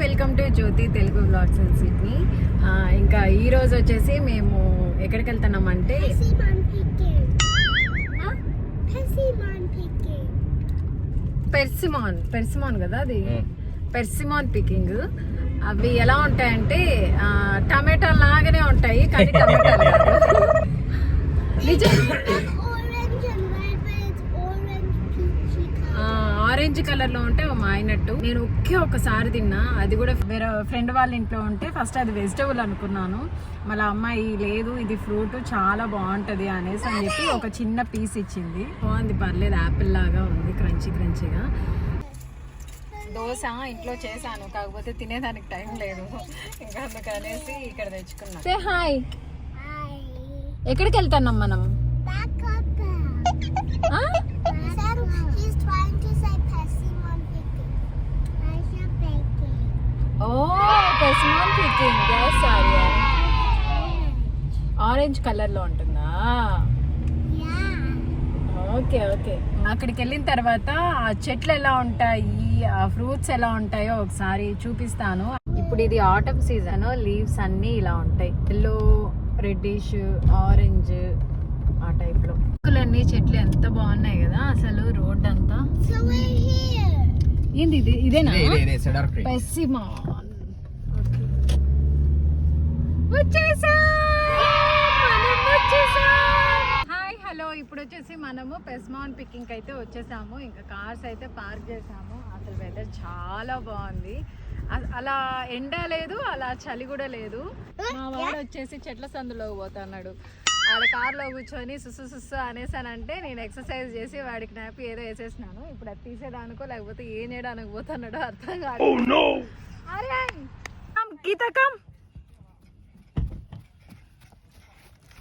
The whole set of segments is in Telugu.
Welcome to Jyothi Telugu blogs in Sydney ఇంకా ఈ రోజు వచ్చేసి మేము ఎక్కడికి వెళ్తున్నాం అంటే Persimmon picking. Persimmon picking. పెర్సిమాన్ పెర్సిమాన్ కదా అది. పెర్సిమాన్ పికింగ్ అవి ఎలా ఉంటాయంటే ఆ, టమాటా లాగానే ఉంటాయి కానీ టమాటాలు నిజం ఆరెంజ్ కలర్లో ఉంటే మా ఆయనట్టు నేను ఒకే ఒకసారి తిన్నా. అది కూడా వేరే ఫ్రెండ్ వాళ్ళ ఇంట్లో ఉంటే ఫస్ట్ అది వెజిటబుల్ అనుకున్నాను. మళ్ళీ అమ్మాయి లేదు ఇది ఫ్రూట్ చాలా బాగుంటది అనేసి అని చెప్పి ఒక చిన్న పీస్ ఇచ్చింది. బాగుంది పర్లేదు యాపిల్ లాగా ఉంది క్రంచీ క్రంచీగా దోశ ఇంట్లో చేశాను కాకపోతే తినేదానికి టైం లేదు. ఇంకా అందుకనేసి ఇక్కడ తెచ్చుకున్నాను సే హాయ్. ఎక్కడికి వెళ్తున్నాం మనం? ఓ పెర్సిమాన్ పికింగ్ సారీ ఆరెంజ్ కలర్లో ఉంటుందా. ఓకే ఓకే అక్కడికి వెళ్ళిన తర్వాత ఆ చెట్లు ఎలా ఉంటాయి ఆ ఫ్రూట్స్ ఎలా ఉంటాయో ఒకసారి చూపిస్తాను. ఇప్పుడు ఇది ఆటమ్ సీజన్ లీవ్స్ అన్ని ఇలా ఉంటాయి. ఎల్లో రెడ్డిష్ ఆరెంజ్ ఆ టైప్లో. చెట్లు ఎంత బాగున్నాయి కదా అసలు రోడ్ అంతా So we're here. ఏంది ఇది? ఇదేనా? Persimmon hi hello. ఇప్పుడు వచ్చేసి మనము పెస్మాన్ పికింగ్ అయితే వచ్చేసాము. ఇంకా కార్స్ అయితే పార్క్ చేసాము. అసలు వెదర్ చాలా బాగుంది. అలా ఎండ లేదు అలా చలి కూడా లేదు. మా వాడు వచ్చేసి చెట్ల సందులో పోతున్నాడు. ఆడ కార్లో కూర్చొని సుస్సు సుస్సు అనేసానంటే నేను ఎక్సర్సైజ్ చేసి వాడికి నాపి ఏదో వేసేసినాను. ఇప్పుడు అది తీసేదానికో లేకపోతే ఏం చేయడానికి పోతున్నాడో అర్థం కాదు. అరే come Geetha come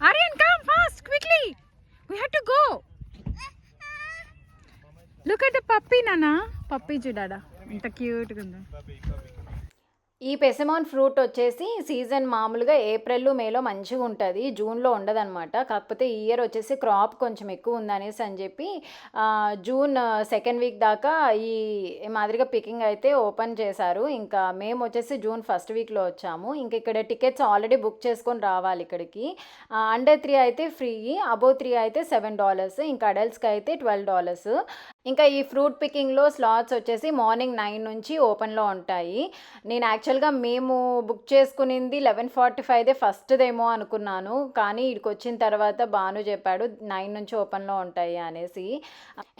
Aryan, come fast, quickly. We have to go. Look at the puppy, Nana. Puppy చూడాడా ఎంత క్యూట్గా ఉందో. ఈ పెసమాన్ ఫ్రూట్ వచ్చేసి సీజన్ మామూలుగా ఏప్రిల్ మేలో మంచిగా ఉంటుంది జూన్లో ఉండదన్నమాట. కాకపోతే ఈ ఇయర్ వచ్చేసి క్రాప్ కొంచెం ఎక్కువ ఉందనేసి అని చెప్పి జూన్ సెకండ్ వీక్ దాకా ఈ మాదిరిగా పికింగ్ అయితే ఓపెన్ చేశారు. ఇంకా మేము వచ్చేసి జూన్ ఫస్ట్ వీక్లో వచ్చాము. ఇంకా ఇక్కడ టికెట్స్ ఆల్రెడీ బుక్ చేసుకొని రావాలి ఇక్కడికి. అండర్ త్రీ అయితే ఫ్రీ అబోవ్ త్రీ అయితే సెవెన్ డాలర్స్ ఇంకా అడల్ట్స్కి అయితే ట్వెల్వ్ డాలర్స్. ఇంకా ఈ ఫ్రూట్ పికింగ్లో స్లాట్స్ వచ్చేసి మార్నింగ్ నైన్ నుంచి ఓపెన్లో ఉంటాయి. నేను యాక్చువల్గా మేము బుక్ చేసుకునింది లెవెన్ ఫార్టీ ఫైవ్దే ఫస్ట్దేమో అనుకున్నాను. కానీ ఇక్కడికి వచ్చిన తర్వాత బాను చెప్పాడు నైన్ నుంచి ఓపెన్లో ఉంటాయి అనేసి.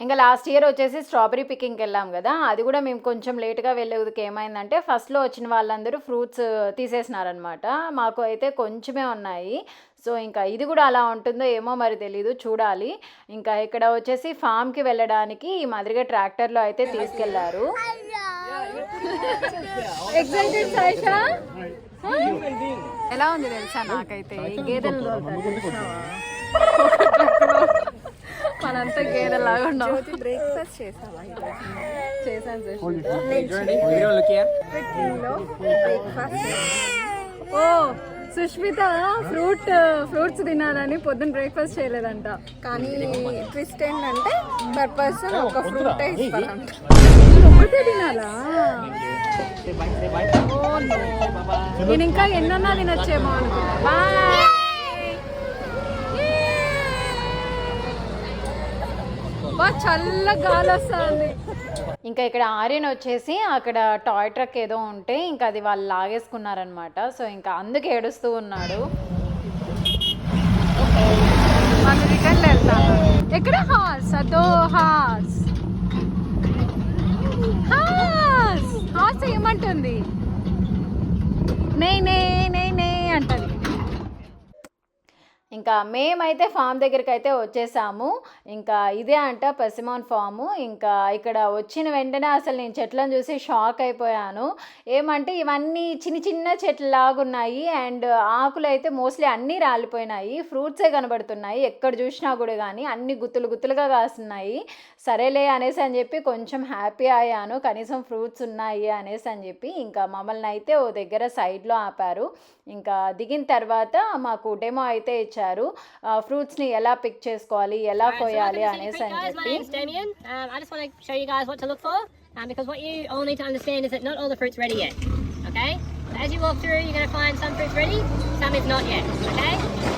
ఇంకా లాస్ట్ ఇయర్ వచ్చేసి స్ట్రాబెరీ పికింగ్కి వెళ్ళాం కదా అది కూడా మేము కొంచెం లేట్గా వెళ్ళేదికి ఏమైందంటే ఫస్ట్లో వచ్చిన వాళ్ళందరూ ఫ్రూట్స్ తీసేసినారనమాట మాకు అయితే కొంచెమే ఉన్నాయి. సో ఇంకా ఇది కూడా అలా ఉంటుందో ఏమో మరి తెలీదు చూడాలి. ఇంకా ఇక్కడ వచ్చేసి ఫామ్కి వెళ్ళడానికి ఈ మాదిరిగా ట్రాక్టర్లో అయితే తీసుకెళ్ళారు. ఎలా ఉంది తెలుసా నాకైతే? గేదెలు? మనంతా గేదెలాగా ఉన్నాం. బ్రేక్ఫాస్ట్ చేసావా? చేశాను ఓ సుష్మిత ఫ్రూట్ ఫ్రూట్స్ తినాలని పొద్దున్న బ్రేక్ఫాస్ట్ చేయలేదంట. కానీ ట్విస్ట్ ఏంటంటే పర్ పర్సన్ ఒక ఫ్రూట్ ఇస్తారంట. ఒకటే తినాలా. నేను ఇంకా ఎన్నన్నా తినొచ్చేమో అనుకున్నా. బాయ్ బా చల్ల గాలి వస్తుంది. ఇంకా ఇక్కడ ఆర్యన్ వచ్చేసి అక్కడ టాయ్ ట్రక్ ఏదో ఉంటే ఇంకా అది వాళ్ళు లాగేసుకున్నారనమాట సో ఇంకా అందుకే ఏడుస్తూ ఉన్నాడు. మనం రిటర్న్ వెళ్తాము ఎక్కడ? హార్స్ అదో హార్స్ హార్స్ హార్స్ ఏమంటుంది? నే నే నే నే అంటది. ఇంకా మేమైతే ఫామ్ దగ్గరికి అయితే వచ్చేసాము. ఇంకా ఇదే అంట పసిమాన్ ఫాము. ఇంకా ఇక్కడ వచ్చిన వెంటనే అసలు నేను చెట్లను చూసి షాక్ అయిపోయాను. ఏమంటే ఇవన్నీ చిన్న చిన్న చెట్లు లాగున్నాయి అండ్ ఆకులు అయితే మోస్ట్లీ అన్నీ రాలిపోయినాయి. ఫ్రూట్సే కనబడుతున్నాయి. ఎక్కడ చూసినా కూడా కానీ అన్ని గుత్తులు గుత్తులుగా కాస్తున్నాయి. సరేలే అనేసి అని చెప్పి కొంచెం హ్యాపీ అయ్యాను. కనీసం ఫ్రూట్స్ ఉన్నాయి అనేసి అని చెప్పి ఇంకా మమ్మల్ని అయితే ఓ దగ్గర సైడ్లో ఆపారు. ఇంకా దిగిన తర్వాత మాకు డెమో అయితే ఇచ్చారు ఫ్రూట్స్ని ఎలా పిక్ చేసుకోవాలి ఎలా కోయాలి అనేసి అని guys, my చెప్పి name's Damien. Um, I just want to show you guys what to look for. Um, because what you all need to understand is that not all the fruit's ready yet. Okay? So as you walk through, you're going to find some fruits ready, some is not yet. Okay?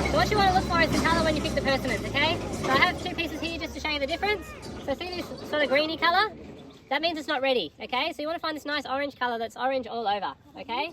So what you want to look for is the colour when you pick the persimmons. Okay? So I have two pieces here just to show you the difference. So see this sort of greeny colour? That means it's not ready. Okay? So you want to find this nice orange colour that's orange all over. Okay?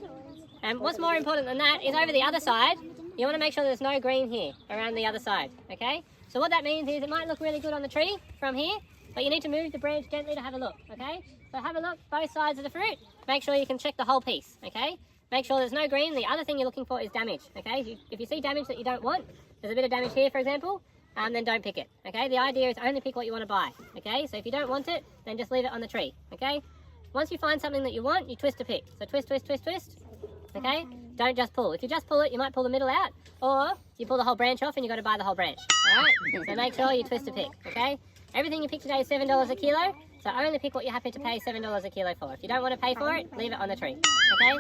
And what's more important than that is over the other side, you want to make sure there's no green here around the other side. Okay? So what that means is it might look really good on the tree from here, but you need to move the branch gently to have a look. Okay? So have a look both sides of the fruit. Make sure you can check the whole piece. Okay? Make sure there's no green. The other thing you're looking for is damage. Okay? If you, if you see damage that you don't want, there's a bit of damage here, for example, um, then don't pick it. Okay? The idea is only pick what you want to buy. Okay? So if you don't want it, then just leave it on the tree. Okay? Once you find something that you want, you twist a pick. So twist, twist, twist, twist. Okay? Don't just pull. If you just pull it, you might pull the middle out, or you pull the whole branch off and you got to buy the whole branch. Alright? So make sure you twist a pick. Okay? Everything you pick today is $7 a kilo, so only pick what you're happy to pay $7 a kilo for. If you don't want to pay for it, leave it on the tree. Okay?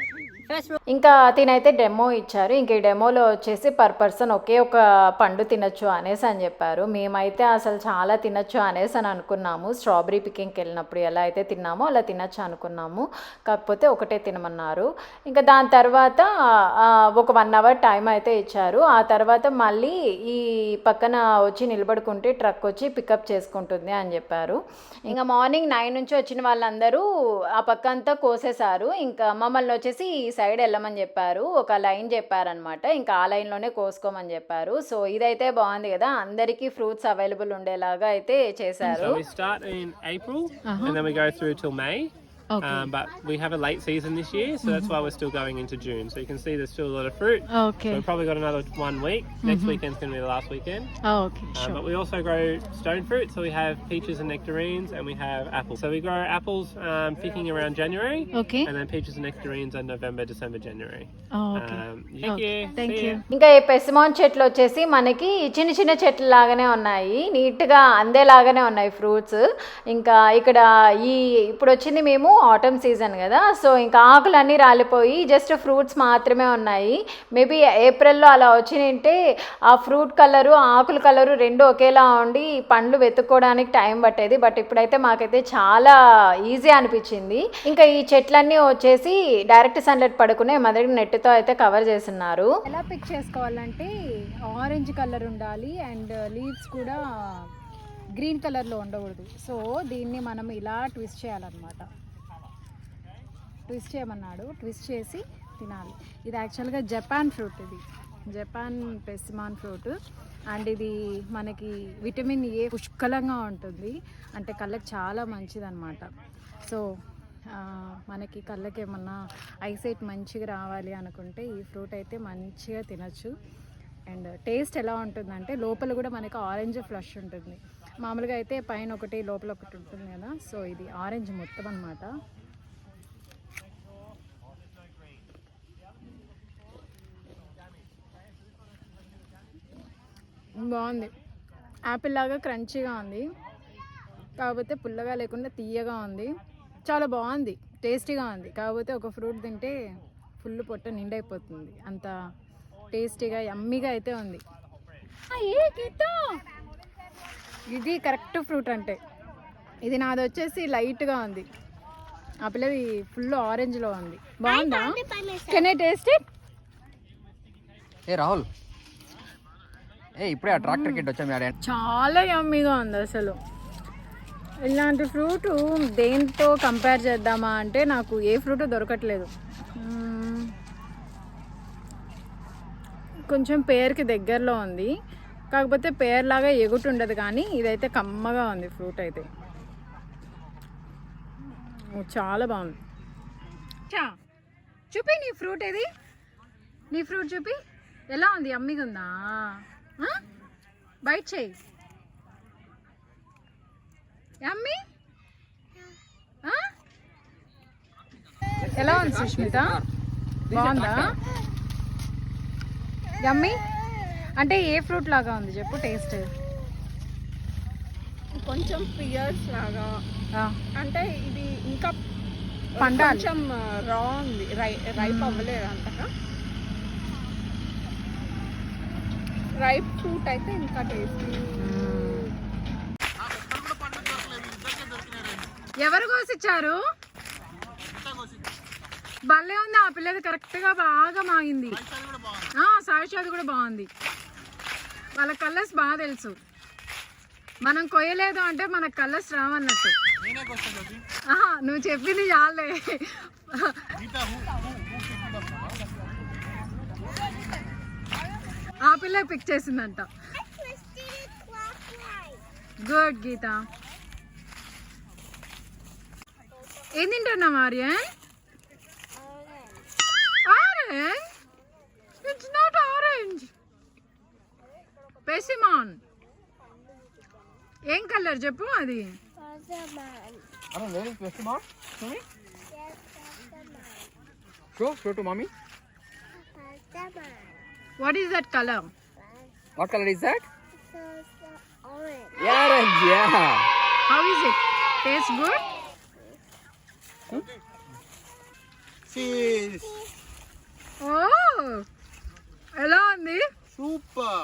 First rule. ఇంకా తినైతే డెమో ఇచ్చారు ఇంక ఈ డెమోలో వచ్చేసి పర్ పర్సన్ ఒకే ఒక పండు తినొచ్చు అనేసి అని చెప్పారు మేమైతే అసలు చాలా తినొచ్చు అనేసి అని అనుకున్నాము స్ట్రాబెరీ పికింగ్కి వెళ్ళినప్పుడు ఎలా అయితే తిన్నామో అలా తినొచ్చు అనుకున్నాము కాకపోతే ఒకటే తినమన్నారు ఇంకా దాని తర్వాత ఒక వన్ అవర్ టైం అయితే ఇచ్చారు ఆ తర్వాత మళ్ళీ ఈ పక్కన వచ్చి నిలబడుకుంటే ట్రక్ వచ్చి పికప్ చేసుకుంటుంది అని చెప్పారు ఇంకా మార్నింగ్ నైన్ నుంచి వచ్చిన వాళ్ళందరూ ఆ పక్క అంతా కోసేశారు. ఇంకా మమ్మల్ని వచ్చేసి ఈ సైడ్ వెళ్ళమని చెప్పారు. ఒక లైన్ చెప్పారనమాట ఇంకా ఆ లైన్లోనే కోసుకోమని చెప్పారు. సో ఇదైతే బాగుంది కదా. అందరికీ ఫ్రూట్స్ అవైలబుల్ ఉండేలాగా అయితే చేశారు. So we start in April and then we go through till May. Um, but we have a late season this year, so that's why we're still going into June. So you can see there's still a lot of fruit. Okay So we've probably got another one week. Next weekend's going to be the last weekend. Okay Um, but we also grow stone fruit, so we have peaches and nectarines, and we have apples. So we grow apples um, picking around January, okay and then peaches and nectarines are November, December, January. Okay Um, thank you. Thank See you ya. ఇంకా ఈ పెసిమాన్ చెట్లు వచ్చేసి మనకి చిన్న చిన్న చెట్లు లాగానే ఉన్నాయి నీట్గా అందేలాగానే ఉన్నాయి ఫ్రూట్స్ ఇంకా ఇక్కడ ఈ ఇప్పుడు వచ్చింది మేము ఆటమ్ సీజన్ కదా. సో ఇంకా ఆకులన్నీ రాలిపోయి జస్ట్ ఫ్రూట్స్ మాత్రమే ఉన్నాయి. మేబీ ఏప్రిల్లో అలా వచ్చినంటే ఆ ఫ్రూట్ కలరు ఆకుల కలరు రెండు ఒకేలా ఉండి పండ్లు వెతుక్కోవడానికి టైం పట్టేది. బట్ ఇప్పుడైతే మాకైతే చాలా ఈజీ అనిపించింది. ఇంకా ఈ చెట్లన్నీ వచ్చేసి డైరెక్ట్ సన్లైట్ పడుకునే మొదటి నెట్తో అయితే కవర్ చేస్తున్నారు. ఎలా పిక్ చేసుకోవాలంటే ఆరెంజ్ కలర్ ఉండాలి అండ్ లీవ్స్ కూడా గ్రీన్ కలర్లో ఉండకూడదు. సో దీన్ని మనం ఇలా ట్విస్ట్ చేయాలన్నమాట. ట్విస్ట్ చేయమన్నాడు. ట్విస్ట్ చేసి తినాలి. ఇది యాక్చువల్గా జపాన్ ఫ్రూట్ ఇది. జపాన్ పెసిమాన్ ఫ్రూట్ అండ్ ఇది మనకి విటమిన్ ఏ పుష్కలంగా ఉంటుంది. అంటే కళ్ళకి చాలా మంచిదన్నమాట. సో మనకి కళ్ళకి ఏమన్నా ఐసైట్ మంచిగా రావాలి అనుకుంటే ఈ ఫ్రూట్ అయితే మంచిగా తినచ్చు. అండ్ టేస్ట్ ఎలా ఉంటుందంటే లోపల కూడా మనకి ఆరెంజ్ ఫ్లష్ ఉంటుంది. మామూలుగా అయితే పైన ఒకటి లోపల ఒకటి ఉంటుంది కదా. సో ఇది ఆరెంజ్ మొత్తం అనమాట బాగుంది. యాపిల్ లాగా క్రంచీగా ఉంది. కాకపోతే పుల్లగా లేకుండా తీయగా ఉంది. చాలా బాగుంది. టేస్టీగా ఉంది. కాకపోతే ఒక ఫ్రూట్ తింటే ఫుల్ పొట్ట నిండైపోతుంది. అంత టేస్టీగా యమ్మీగా అయితే ఉంది. ఆ, ఏ గీత? ఇది కరెక్ట్ ఫ్రూట్ అంటే. ఇది నాది వచ్చేసి లైట్గా ఉంది. ఆ పిల్లది ఫుల్ ఆరెంజ్లో ఉంది. బాగుందా? కెన్ ఐ టేస్ట్ ఇట్ ఏ రాహుల్. ఏ ఇప్పుడే ఆ ట్రాక్టర్ కిట్ వచ్చాం యాడ. చాలా యమ్మీగా ఉంది అసలు. ఇలాంటి ఫ్రూట్ దేంతో కంపేర్ చేద్దామా అంటే నాకు ఏ ఫ్రూట్ దొరకట్లేదు. కొంచెం పేరుకి దగ్గరలో ఉంది. కాకపోతే పేరులాగా ఎగుటు ఉండదు కానీ ఇదైతే కమ్మగా ఉంది ఫ్రూట్ అయితే. చాలా బాగుంది. చూపి నీ ఫ్రూట్ ఏది? నీ ఫ్రూట్ చూపి. ఎలా ఉంది? అమ్మిగా ఉందా? బయట చేయి. యమ్మీ ఆ? ఎలా ఉంది సుష్మిత? బాగుందా? యమ్మీ అంటే ఏ ఫ్రూట్ లాగా ఉంది చెప్పు టేస్ట్? కొంచెం పియర్స్ లాగా. అంటే ఇది ఇంకా. కొంచెం రా ఉంది. రై రైప్ అవ్వలేదు అంతగా. రైప్ ఫ్రూట్ అయితే ఇంకా టేస్టీ. ఎవరు కోసిచ్చారు? భలే ఉంది ఆ పిల్లది కరెక్ట్గా బాగా మాగింది. సాయిషాది కూడా బాగుంది. వాళ్ళ కలర్స్ బాగా తెలుసు. మనం కొయ్యలేదు అంటే మనకు కలర్స్ రావన్నట్టు. నువ్వు చెప్పింది చాలే. ఆ పిల్ల పిక్ చేసిందంట. గుడ్ గీత. ఏం తింటున్నా Aryan? Orange it's not orange persimmon ఏం కలర్ చెప్పు అది. Show show to mummy Pokemon. What is that colour what colour is that So it's the orange. Orange yeah how is it taste good ఓ ఎలా ఉంది Super.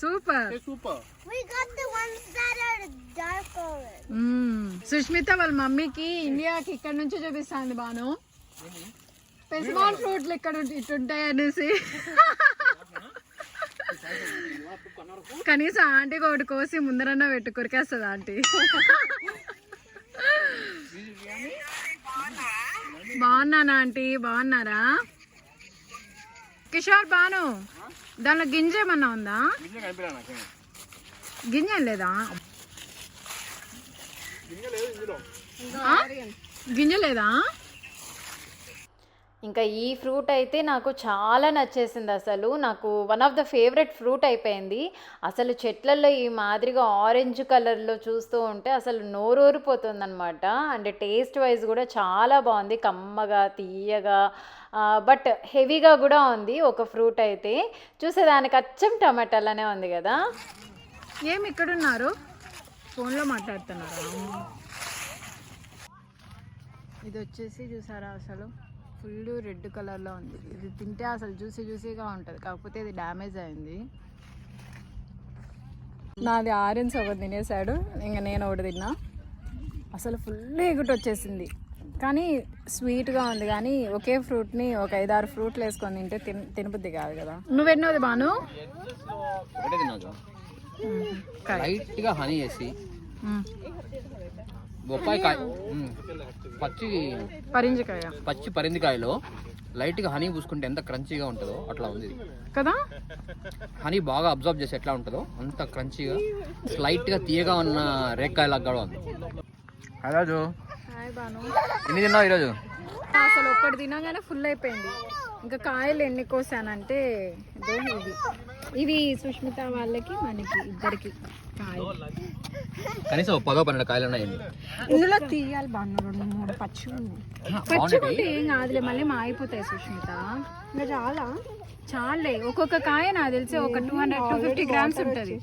Super Hey, super. We got the ones that are dark orange. Sushmita వాళ్ళ మమ్మీకి ఇండియాకి ఇక్కడ నుంచి చూపిస్తాంది బాను పెసమాన్ ఫ్రూట్లు ఇక్కడ ఇటుంటాయి అనేసి. కనీసం ఆంటీకి ఒకటి కోసి ముందరన్నా పెట్టు కొరికేస్తుంది ఆంటీ. బాగున్నానా ఆంటీ? బాగున్నారా? కిషోర్ బాను దానిలో గింజ ఏమన్నా ఉందా? గింజ ఏం లేదా? గింజ లేదా? ఇంకా ఈ ఫ్రూట్ అయితే నాకు చాలా నచ్చేసింది అసలు. నాకు one of the favourite fruit అయిపోయింది. అసలు చెట్లలో ఈ మాదిరిగా ఆరెంజ్ కలర్లో చూస్తూ ఉంటే అసలు నోరూరిపోతుంది అనమాట అండ్ టేస్ట్ వైజ్ కూడా చాలా బాగుంది. కమ్మగా తీయగా బట్ హెవీగా కూడా ఉంది ఒక ఫ్రూట్ అయితే. చూసేదానికి అచ్చం టమాటాలనే ఉంది కదా. ఏమి ఇక్కడున్నారు? ఫోన్లో మాట్లాడుతున్నారు? ఇది వచ్చేసి చూసారా అసలు? ఫుల్ రెడ్ కలర్లో ఉంది. ఇది తింటే అసలు జ్యూసీ జ్యూసీగా ఉంటుంది. కాకపోతే ఇది డ్యామేజ్ అయింది. నాది ఆరెంజ్ ఒకటి తినేసాడు ఇంకా నేను ఒకటి తిన్నా. అసలు ఫుల్ ఎగుటి వచ్చేసింది కానీ స్వీట్గా ఉంది. కానీ ఒకే ఫ్రూట్ని ఒక ఐదారు ఫ్రూట్లు వేసుకొని తింటే తిన తినబుద్ధి కాదు కదా. నువ్వెన్నోది బాను? ఒకటే తిన్నాను కాయ. లైట్గా హనీ వేసి మ్మ్. బొప్పాయి కాయ మ్మ్. పచ్చి పరింజకాయ. పచ్చి పరిందికాయలో లైట్గా హనీ పూసుకుంటే ఎంత క్రంచీగా ఉంటుందో అట్లా ఉంది. కదా? హనీ బాగా అబ్జర్వ్ చేసి ఎట్లా ఉంటుందో అంత క్రంచీగా స్లైట్గా తీయగా ఉన్న రేక్కాయలాగా కూడా ఉంది. రాజు ఎన్ని తిన్నావు ఈరోజు? అసలు ఒక్కటి తినగానే ఫుల్ అయిపోయింది. ఇంకా కాయలు ఎన్ని కోసానంటే ఇదో. ఇది సుష్మిత వాళ్ళకి మనకి ఇద్దరికి. కనీసం పదో పన్నెండు కాయలు ఉన్నాయి ఇందులో తీయాలి బాను రెండు మూడు పచ్చి పచ్చి ఉంటే ఏం కాదులే మళ్ళీ మాగిపోతాయి సుష్మిత. ఇంకా చాలా? చాలే ఒక్కొక్క కాయ నాకు తెలిసి ఒక two hundred two fifty grams ఉంటుంది.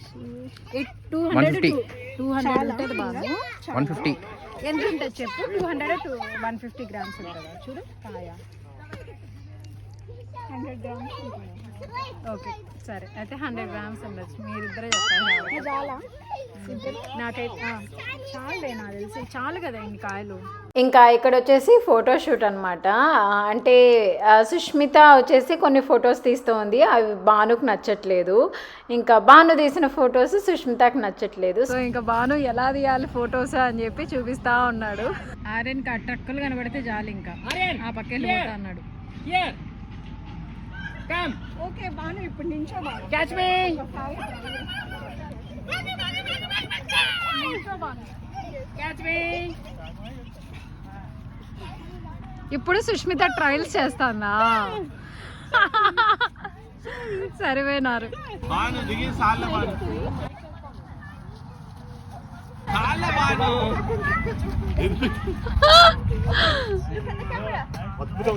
Two hundred 150. టూ హండ్రెడ్ ఉంటుంది బాను వన్ ఫిఫ్టీ ఎంత ఉంటుంది చెప్పు? Two hundred two one fifty grams ఉంటుందా? చూడు కాయ. హండ్రెడ్ గ్రామ్స్ ఓకే సరే. అయితే హండ్రెడ్ గ్రామ్స్ ఉండొచ్చు. మీరిద్దరే చెప్పారు చాలా నాకైతే ఆ, చాలులే నాకు తెలిసి. చాలు కదా ఇన్ని కాయలు. ఇంకా ఇక్కడ వచ్చేసి ఫోటోషూట్ అనమాట అంటే ఆ, సుష్మిత వచ్చేసి కొన్ని ఫొటోస్ తీస్తూ ఉంది. అవి భానుకు నచ్చట్లేదు. ఇంకా భాను తీసిన ఫొటోస్ సుష్మితకు నచ్చట్లేదు. సో ఇంకా బాను ఎలా తీయాలి ఫొటోస్ అని చెప్పి చూపిస్తా ఉన్నాడు. ఆర్యన్కి ట్రక్కులు కనబడితే చాలు ఇంకా. ఆ పోతా అన్నాడు. ఓకే బాను ఇప్పుడు నుంచో Catch me. Catch me. ఇప్పుడు సుష్మిత ట్రయల్స్ చేస్తాందా? సరిపోయినారు. బాను దిగి బాను. బాను. అద్భుతం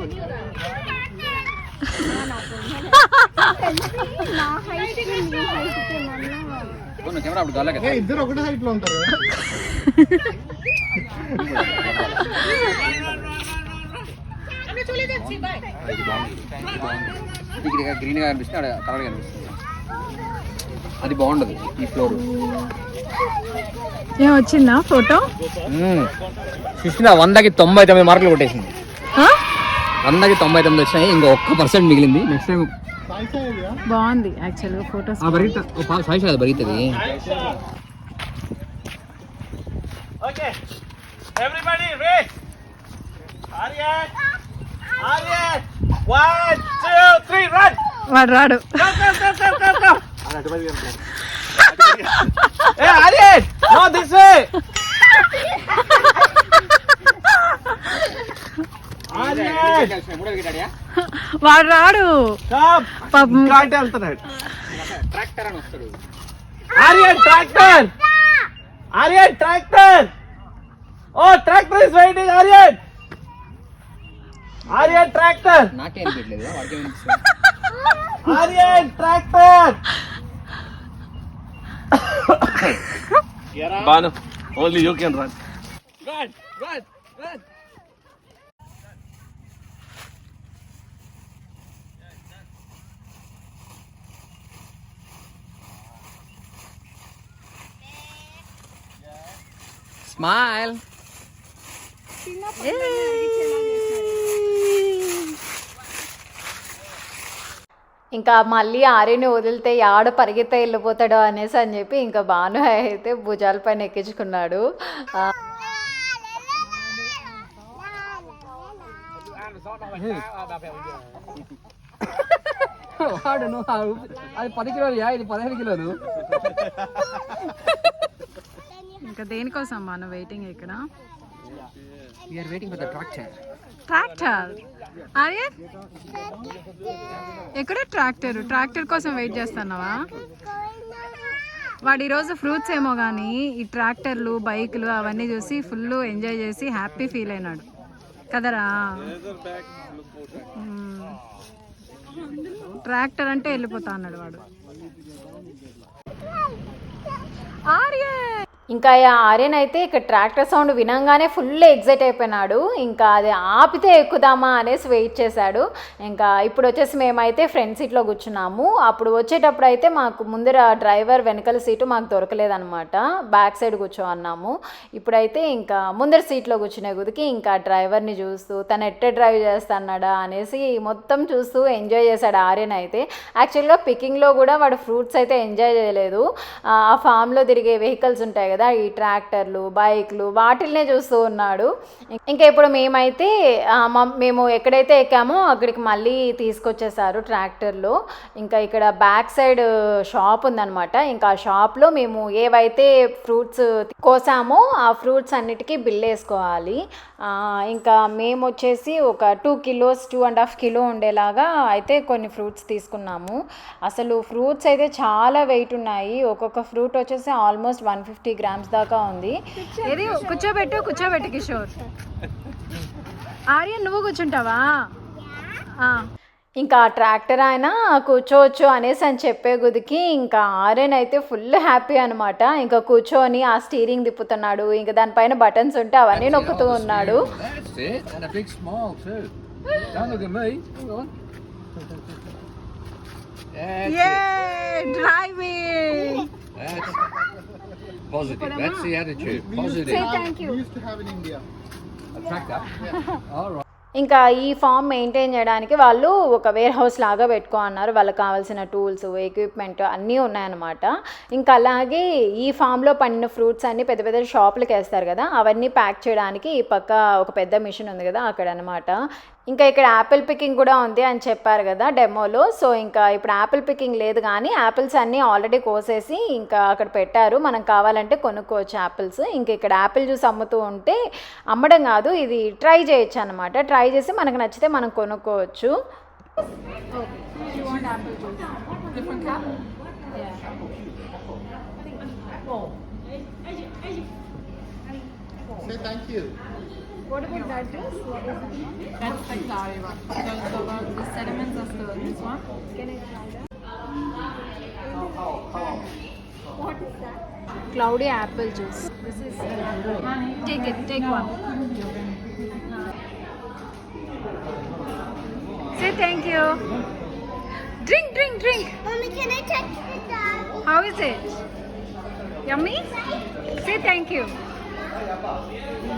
ఇద్దరు ఒకటే హైట్లో ఉంటారు. ఇక్కడ గ్రీన్గా కనిపిస్తుంది అక్కడ కలర్ కనిపిస్తుంది. అది బాగుండదు ఈ ఫ్లోర్ ఏం వచ్చిందా ఫోటో సుష్మిత వందకి తొంభై తొమ్మిది మార్కులు కొట్టేసింది. అందరికి తొంభై తొమ్మిది వచ్చినాయి ఇంకో ఒక్క పర్సెంట్ మిగిలింది. నెక్స్ట్ టైం బాగుంది యాక్చువల్గా ఫొటోస్ బరిగిత సాయి కదా బరుగుతుంది three, run. వాడు రాడు. Go, go. hey, Aryan. No, this way. Aryan. వాడు రాడు Come. పాపం Can't వెళ్తున్నాడు ట్రాక్టర్ అని వస్తాడు Aryan tractor Aryan tractor oh tractor is waiting Aryan Aryan tractor నాకేం పెట్టలేదు వాడికి Aryan tractor Bhanu only you can run run run run smile ఇంకా మళ్ళీ ఆర్యని వదిలితే యాడ పరిగెత్త వెళ్ళిపోతాడో అనేసి అని చెప్పి ఇంకా భాను అయితే భుజాల పైన ఎక్కించుకున్నాడు. అది పది కిలోలు ఇది పదిహేను కిలోలు. ఇంకా దేనికోసం మనం వెయిటింగ్ ఇక్కడ? ట్రాక్టర్ ట్రాక్టర్ అరే ఎక్కడ ట్రాక్టర్ ట్రాక్టర్ కోసం వెయిట్ చేస్తున్నావా? వాడు ఈరోజు ఫ్రూట్స్ ఏమో కానీ ఈ ట్రాక్టర్లు బైకులు అవన్నీ చూసి ఫుల్ ఎంజాయ్ చేసి హ్యాపీ ఫీల్ అయినాడు. కదరా? మ్మ్. ట్రాక్టర్ అంటే వెళ్ళిపోతా అన్నాడు వాడు. ఆర్యన్ ఇంకా ఆర్యన్ అయితే ఇక్కడ ట్రాక్టర్ సౌండ్ వినంగానే ఫుల్ ఎగ్జైట్ అయిపోయినాడు. ఇంకా అది ఆపితే ఎక్కుదామా అనేసి వెయిట్ చేశాడు. ఇంకా ఇప్పుడు వచ్చేసి మేమైతే ఫ్రంట్ సీట్లో కూర్చున్నాము. అప్పుడు వచ్చేటప్పుడు అయితే మాకు ముందర డ్రైవర్ వెనకాల సీటు మాకు దొరకలేదన్నమాట. బ్యాక్ సైడ్ కూర్చోన్నాము ఇప్పుడైతే ఇంకా ముందర సీట్లో కూర్చునే గుదికి ఇంకా డ్రైవర్ని చూస్తూ తను ఎట్ట డ్రైవ్ చేస్తున్నాడా? అనేసి మొత్తం చూస్తూ ఎంజాయ్ చేశాడు ఆర్యన్ అయితే. యాక్చువల్గా పికింగ్లో కూడా వాడు ఫ్రూట్స్ అయితే ఎంజాయ్ చేయలేదు. ఆ ఫామ్లో తిరిగే వెహికల్స్ ఉంటాయి కదా ఈ ట్రాక్టర్లు బైక్లు వాటిల్నే చూస్తూ ఉన్నాడు. ఇంకా ఇప్పుడు మేమైతే మేము ఎక్కడైతే ఎక్కామో అక్కడికి మళ్ళీ తీసుకొచ్చేసారు ట్రాక్టర్లో. ఇంకా ఇక్కడ బ్యాక్ సైడ్ షాప్ ఉందన్నమాట. ఇంకా ఆ షాప్లో మేము ఏవైతే ఫ్రూట్స్ కోసామో ఆ ఫ్రూట్స్ అన్నిటికీ బిల్ వేసుకోవాలి. ఇంకా మేము వచ్చేసి ఒక two kilos two and half kilo ఉండేలాగా అయితే కొన్ని ఫ్రూట్స్ తీసుకున్నాము. అసలు ఫ్రూట్స్ అయితే చాలా వెయిట్ ఉన్నాయి. ఒక్కొక్క ఫ్రూట్ వచ్చేసి ఆల్మోస్ట్ వన్ ఫిఫ్టీ గ్రామ్స్ దాకా ఉంది. ఏది? కూర్చోబెట్టు కూర్చోబెట్టు కిషోర్. ఆర్యన్ నువ్వు కూర్చుంటావా? ఆ. ఇంకా ట్రాక్టర్ ఆయన కూర్చోవచ్చు అనేసి అని చెప్పే గుదికి ఇంకా ఆర్యన్ అయితే ఫుల్ హ్యాపీ అనమాట ఇంకా కూర్చొని ఆ స్టీరింగ్ తిప్పుతున్నాడు. ఇంకా దానిపైన బటన్స్ ఉంటే అవన్నీ నొక్కుతూ ఉన్నాడు. It, and a big smile too. Don't look at me. Hang on. That's Yay, driving. That's positive. That's the attitude. Positive. A tractor. All right. ఇంకా ఈ ఫామ్ మెయింటైన్ చేయడానికి వాళ్ళు ఒక వేర్ హౌస్ లాగా పెట్టుకో అన్నారు వాళ్ళకి కావాల్సిన టూల్స్ ఎక్విప్మెంట్ అన్నీ ఉన్నాయన్నమాట ఇంకా అలాగే ఈ ఫామ్లో పండిన ఫ్రూట్స్ అన్ని పెద్ద పెద్ద షాపులకు వేస్తారు కదా అవన్నీ ప్యాక్ చేయడానికి ఈ పక్క ఒక పెద్ద మిషన్ ఉంది కదా అక్కడ అనమాట ఇంకా ఇక్కడ యాపిల్ పికింగ్ కూడా ఉంది అని చెప్పారు కదా డెమోలో. సో ఇంకా ఇప్పుడు యాపిల్ పికింగ్ లేదు కానీ యాపిల్స్ అన్నీ ఆల్రెడీ కోసేసి ఇంకా అక్కడ పెట్టారు. మనం కావాలంటే కొనుక్కోవచ్చు యాపిల్స్ ఇంకా ఇక్కడ యాపిల్ జ్యూస్ అమ్ముతూ ఉంటే అమ్మడం కాదు ఇది ట్రై చేయొచ్చు అనమాట ట్రై చేసి మనకు నచ్చితే మనం కొనుక్కోవచ్చు. What about that juice? What is it? That's the cloudy one. So the, the sediments of the, this one. Can I try that? What is that? Cloudy apple juice. This is. Uh, take it. Take one. Say thank you. Drink, drink, drink. Mommy, can I touch the dog? How is it? Yummy? Say thank you.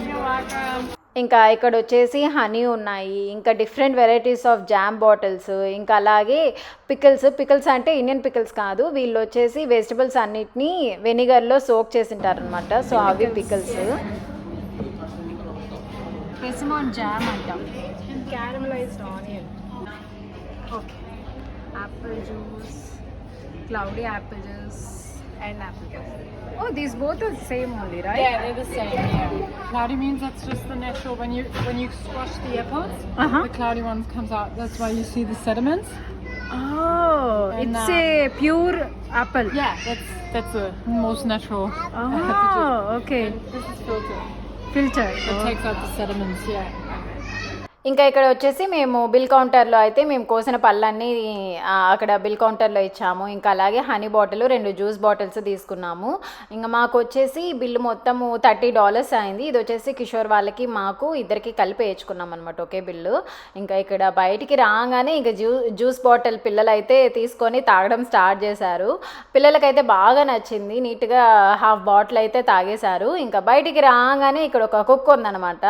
You're welcome. ఇంకా ఇక్కడ వచ్చేసి హనీ ఉన్నాయి ఇంకా different varieties of jam bottles ఇంకా అలాగే పికిల్స్ పికిల్స్ అంటే ఇండియన్ పికిల్స్ కాదు వీళ్ళు వచ్చేసి వెజిటబుల్స్ అన్నిటినీ వెనిగర్లో సోక్ చేసింటారనమాట సో అవి పికిల్స్ పెసిమాన్ జామ్ అంటాం. Caramelised onion okay apple juice cloudy apple juice and apricot. Oh, these both are the same only, right? Yeah, they're the same. Yeah. Cloudy means that's just the natural. When you when you squash the apples, uh -huh. the cloudy one comes out. That's why you see the sediments. Oh, and, it's um, a pure apple. Yeah, that's that's the most natural. Oh, okay. And this is filtered. Filter. It oh. takes out the sediments. Yeah. ఇంకా ఇక్కడ వచ్చేసి మేము బిల్ కౌంటర్లో అయితే మేము కోసిన పళ్ళన్నీ అక్కడ బిల్ కౌంటర్లో ఇచ్చాము. ఇంకా అలాగే హనీ బాటిల్ రెండు జ్యూస్ బాటిల్స్ తీసుకున్నాము. ఇంకా మాకు వచ్చేసి బిల్లు మొత్తము థర్టీ డాలర్స్ అయింది. ఇది వచ్చేసి కిషోర్ వాళ్ళకి మాకు ఇద్దరికి కలిపి వేయించుకున్నాం అనమాట ఒకే బిల్లు. ఇంకా ఇక్కడ బయటికి రాగానే ఇంకా జ్యూ జ్యూస్ బాటిల్ పిల్లలైతే తీసుకొని తాగడం స్టార్ట్ చేశారు. పిల్లలకైతే బాగా నచ్చింది. నీట్గా హాఫ్ బాటిల్ అయితే తాగేశారు. ఇంకా బయటికి రాగానే ఇక్కడ ఒక కుక్క ఉందన్నమాట.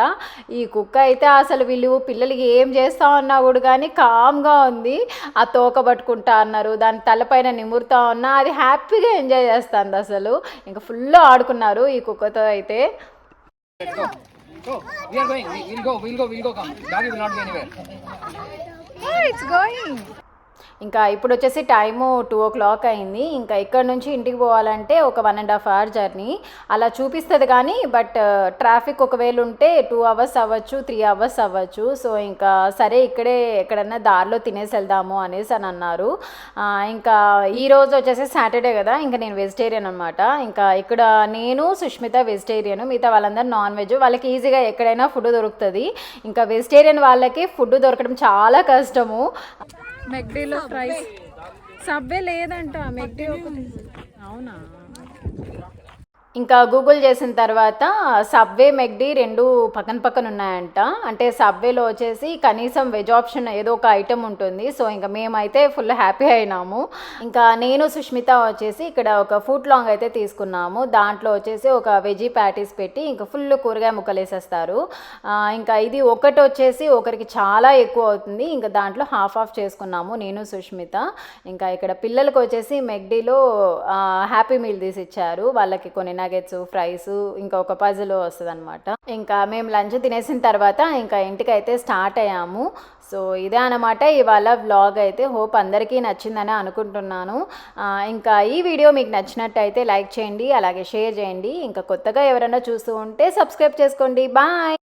ఈ కుక్క అయితే అసలు వీళ్ళు పిల్లలకి ఏం చేస్తా ఉన్నా కూడా కానీ కామ్గా ఉంది ఆ తోక పట్టుకుంటా అన్నారు దాని తలపైన నిమురుతా ఉన్నా అది హ్యాపీగా ఎంజాయ్ చేస్తుంది అసలు ఇంకా ఫుల్ ఆడుకున్నారు ఈ కుక్కతో అయితే Let's go. Go. We are going. We, we'll go. We'll go. We'll go. Come. Doggy will not be anywhere. Oh, it's going. ఇంకా ఇప్పుడు వచ్చేసి టైము టూ ఓ క్లాక్ అయింది. ఇంకా ఇక్కడ నుంచి ఇంటికి పోవాలంటే ఒక one and half hour journey. అలా చూపిస్తుంది కానీ బట్ ట్రాఫిక్ ఒకవేళ ఉంటే టూ అవర్స్ అవ్వచ్చు త్రీ అవర్స్ అవ్వచ్చు. సో ఇంకా సరే ఇక్కడే ఎక్కడన్నా దారిలో తినేసి వెళ్దాము అనేసి అని అన్నారు. ఇంకా ఈ రోజు వచ్చేసి సాటర్డే కదా ఇంకా నేను వెజిటేరియన్ అనమాట ఇంకా ఇక్కడ నేను సుష్మిత వెజిటేరియన్ మిగతా వాళ్ళందరూ నాన్ వెజ్. వాళ్ళకి ఈజీగా ఎక్కడైనా ఫుడ్ దొరుకుతుంది. ఇంకా వెజిటేరియన్ వాళ్ళకి ఫుడ్ దొరకడం చాలా కష్టము. మెగ్డీలో ఫ్రైస్ సబ్వే లేదంట మెగ్డీ ఒకటి. అవునా? ఇంకా గూగుల్ చేసిన తర్వాత సబ్వే మెగ్డీ రెండు పక్కన పక్కన ఉన్నాయంట. అంటే సబ్వేలో వచ్చేసి కనీసం వెజ్ ఆప్షన్ ఏదో ఒక ఐటెం ఉంటుంది. సో ఇంకా మేమైతే ఫుల్ హ్యాపీ అయినాము. ఇంకా నేను సుష్మిత వచ్చేసి ఇక్కడ ఒక ఫుడ్ లాంగ్ అయితే తీసుకున్నాము. దాంట్లో వచ్చేసి ఒక వెజీ ప్యాటీస్ పెట్టి ఇంకా ఫుల్ కూరగాయ ముక్కలు వేసేస్తారు. ఇంకా ఇది ఒకటి వచ్చేసి ఒకరికి చాలా ఎక్కువ అవుతుంది. ఇంకా దాంట్లో హాఫ్ ఆఫ్ చేసుకున్నాము నేను సుష్మిత. ఇంకా ఇక్కడ పిల్లలకు వచ్చేసి మెగ్డీలో హ్యాపీ మీల్ తీసి ఇచ్చారు వాళ్ళకి కొన్ని నగెట్స్ ఫ్రైస్ ఇంకా ఒక పజిల్ వస్తుంది అనమాట ఇంకా మేము లంచ్ తినేసిన తర్వాత ఇంకా ఇంటికి అయితే స్టార్ట్ అయ్యాము. సో ఇదే అనమాట ఇవాళ వ్లాగ్ అయితే. హోప్ అందరికీ నచ్చిందని అనుకుంటున్నాను. ఇంకా ఈ వీడియో మీకు నచ్చినట్టయితే లైక్ చేయండి అలాగే షేర్ చేయండి. ఇంకా కొత్తగా ఎవరైనా చూస్తూ ఉంటే సబ్స్క్రైబ్ చేసుకోండి. బాయ్